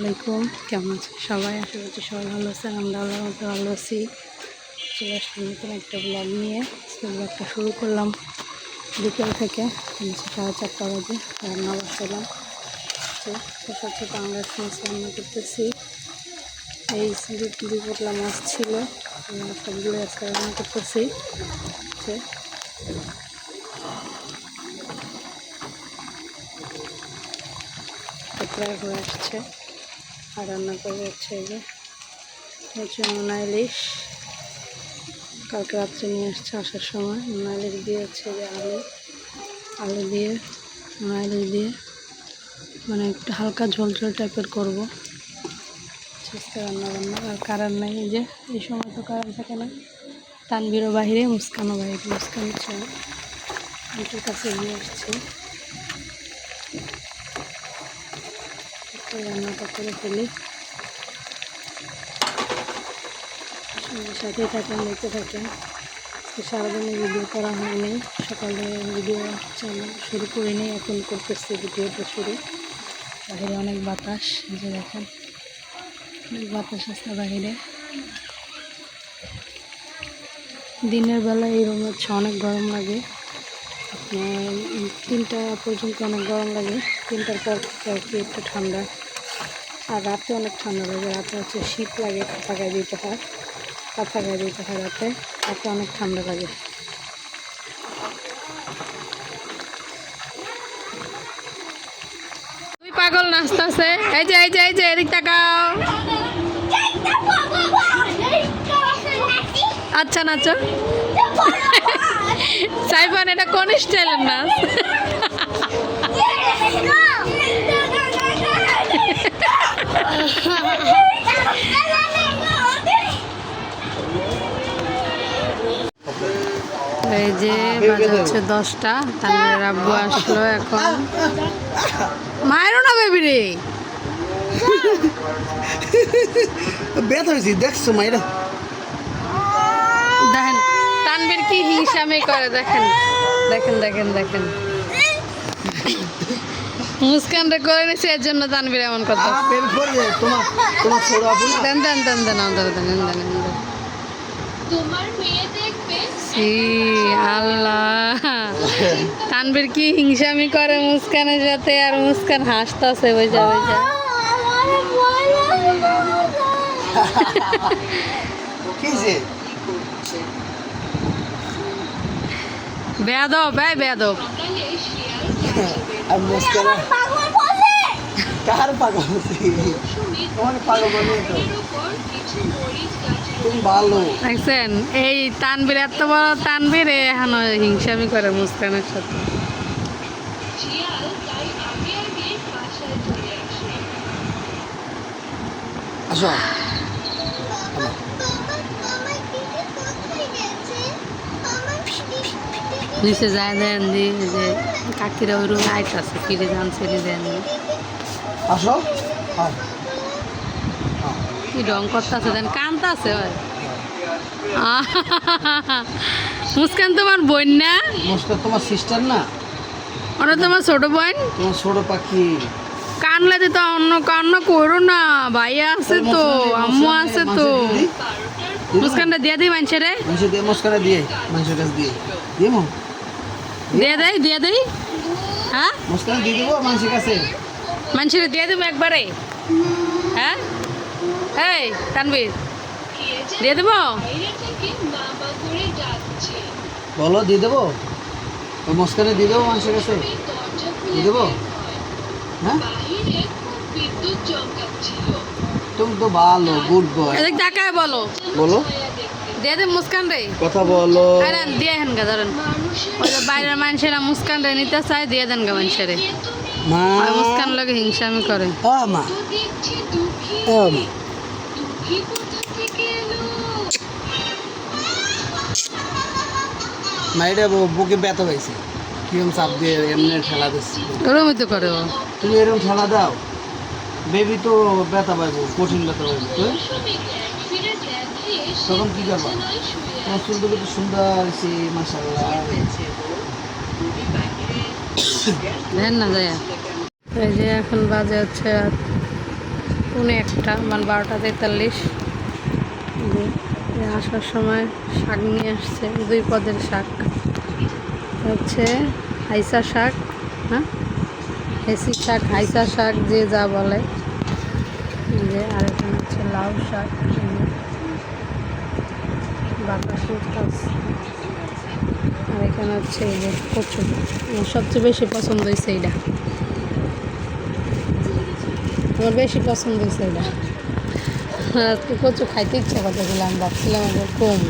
আলাইকুম, কেমন আছে সবাই? আশা করছি সবাই ভালো আছেন আমরা আল্লাহর মতো ভালো আছি। চলে আসলাম নতুন একটা ব্লগ নিয়ে। ব্লগটা শুরু করলাম বিকেল থেকে সাড়ে চারটা বাজে, রান্না বসালাম। তো সাথে আমরা ফ্রেন্স রান্না করতেছি। এই দুই পোটলা মাছ ছিল মাছটা আজকে রান্না করতেছি। প্রায় হয়ে আসছে। আর রান্না করে হচ্ছে এই যে, হচ্ছে মোনা ইলিশ। কালকে রাত্রে নিয়ে আসছে আসার সময়। মোনা ইলিশ দিয়ে হচ্ছে যে আলু আলু দিয়ে মোনা ইলিশ দিয়ে মানে একটু হালকা ঝোল ঝোল টাইপের করব। আজকে রান্না বান্না। আর কারেন্ট নাই যে, এই সময় তো কারেন্ট থাকে না। তানবিরও বাহিরে, মুস্কানও বাহিরে। মুস্কান আন্টির কাছে নিয়ে আসছে। রান্নাটা করে ফেলি। সাথেই থাকেন, দেখতে থাকেন। সারাদিনে ভিডিও করা হয়নি। সকালে ভিডিও চালু শুরু করে নিই এখন করতেছি ভিডিওটা শুরু। বাইরে অনেক বাতাস যে দেখেন। অনেক বাতাস আছে বাইরে। দিনের বেলা এই রুমে হচ্ছে অনেক গরম লাগে। তিনটা পর্যন্ত অনেক গরম লাগে। তিনটার পর কি একটু ঠান্ডা। আর রাতে অনেক ঠান্ডা লাগে। রাতে হচ্ছে শীত লাগে কাঁথা গায়ে দিতে হয়। কাঁথা গায়ে দিতে হয় রাতে। রাতে অনেক ঠান্ডা লাগে। তুই পাগল নাচতেছে? এই যে এই যে এই যে এদিক তাকাও। আচ্ছা নাচো। সাইফান, এটা কোন স্টাইলের নাচ? এই যে বাজে হচ্ছে দশটা তানভীরের আব্বু আসলো এখন। মায়েরও না বেবি রে? ব্যথা হয়েছি, দেখছ দেখেন তানভীর কি হিংসামি করে দেখেন। দেখেন দেখেন দেখেন। মুস্কান রে করে নিছে এর জন্য তানভীর এমন কথা? দেন দেন দেন দেন আমাদের দেন দেন আল্লাহ। তানভীর কি হিংসামি করে মুস্কানের সাথে আর মুস্কান হাসতাছে বুঝা বুঝা। কি যে বেয়াদব ভাই বেয়াদব সকালে শিয়াল আর মুস্কারা কার পাগল হচ্ছে তোমার পাগল বলে তো গাছের উপর মরিচ গাছ তুমি ভালো। দেখছেন এই তানভীর এত বড় তানভীর এখন হিংসামি করে মুস্কানের সাথে। আসে। নিচে যায় দেন দি যে কাকিরা ওই রুমে আইতাছে ফিরে যান ছেড়ে দেন দি আসো। হ্যাঁ কি রং করতেছে দেন কানতাছে ওই মুস্কান তোমার বোন না? মুস্কান তোমার সিস্টার না? ওরা তোমার ছোট বোন? তোমার ছোট পাখি। কানলাতে তো অন্য কান্না করো না ভাইয়া আছে তো আম্মু আছে তো। মুস্কানটা দিয়ে দিই মানুষের মানুষের দিয়ে মুস্কানে দিয়ে মানুষের কাছে দিয়ে। দিয়ে মো? দিয়ে দেয় দিয়ে দেই। হ্যাঁ? মুস্কানে দিয়ে দেবো মানুষের কাছে? মানুষের দিয়ে দেবো একবারে। হ্যাঁ? এই তানবীর দিয়ে দেবো? বলো দিয়ে দেবো? ওই মুস্কানে দিয়ে দেবো মানুষের কাছে? দিয়ে দেবো? হ্যাঁ? বিদ্যুৎ চমকাচ্ছিল তুমি তো ভালো গুড বয় এদিক তাকায় বলো। বলো। দিয়ে দে মুস্কান রে। কথা বলো। আরে দিয়ে হেন গা ধরেন। ওই বাইরের মানুষেরা মুস্কান রে নিতে চায় দিয়ে দেন গা মানুষেরে। মা। মুস্কান হিংসামি করে। ও মা। ও মা। বুকে ব্যথা পাইছে। কিরম চাপ দিয়ে এমনি ঠেলা দিচ্ছি ওরমই তো করে তুমি এরকম ঠেলা দাও। বেবি তো ব্যথা পাইবো কঠিন ব্যথা পাইবো তো সে তখন কি করবা? তোমার চুলগুলো তো সুন্দর হয়েছে মাসাল্লাহ দেন না যায়। এই যে এখন বাজে হচ্ছে রাত পুনে একটা মানে বারোটা তেতাল্লিশ। আসার সময় শাক নিয়ে আসছে, দুই পদের শাক। হচ্ছে হাইসা শাক হ্যাঁ? হেসি শাক হাইসা শাক যে যা বলে। যে আর এখানে হচ্ছে লাউ শাক বাতাসের গাছ আর এখানে হচ্ছে এই যে কচু। আমার সবচেয়ে বেশি পছন্দ হয়েছে এইটা। আমার বেশি পছন্দ হয়েছে এটা আজকে কচু খাইতে ইচ্ছা করতেছিল আমি ভাবছিলাম আগে কম।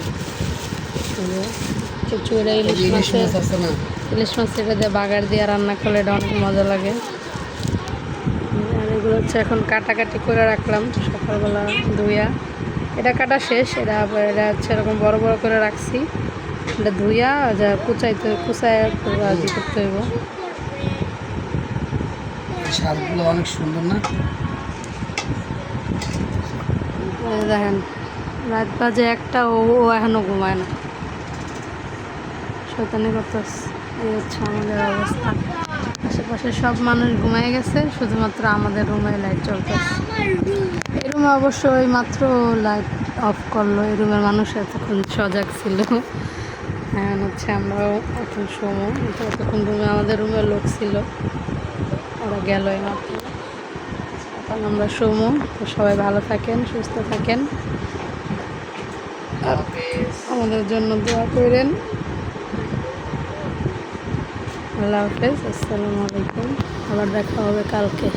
কচু এটা ইলিশ মাছ আছে না। ইলিশ মাছ এটা দিয়ে বাগার দিয়ে রান্না করলে এটা অনেক মজা লাগে। আর এগুলো হচ্ছে এখন কাটাকাটি করে রাখলাম সকালবেলা ধুইয়া। এটা কাটা শেষ এটা আবার এটা হচ্ছে এরকম বড় বড় করে রাখছি। এটা ধুইয়া যা কুচাইতে কুচায় রাজি করতে হইব। শাকগুলো অনেক সুন্দর না? দেখেন রাত বাজে একটা ও ও এখনও ঘুমায় না। শৈতানি করতেছে। এই হচ্ছে আমাদের অবস্থা। আশেপাশে সব মানুষ ঘুমিয়ে গেছে শুধুমাত্র আমাদের রুমে লাইট চলতেছে এই রুমে অবশ্য ওই মাত্র লাইট অফ করল এই রুমের মানুষ এতক্ষণ সজাগ ছিল। এখন হচ্ছে আমরাও এখন সময় এতক্ষণ রুমে আমাদের রুমে লোক ছিল ওরা গেল এই মাত্র। এখন আমরা সমু তো সবাই ভালো থাকেন সুস্থ থাকেন। আমাদের জন্য দোয়া করেন। আল্লাহ হাফেজ আসসালামু আলাইকুম। আবার দেখা হবে কালকে।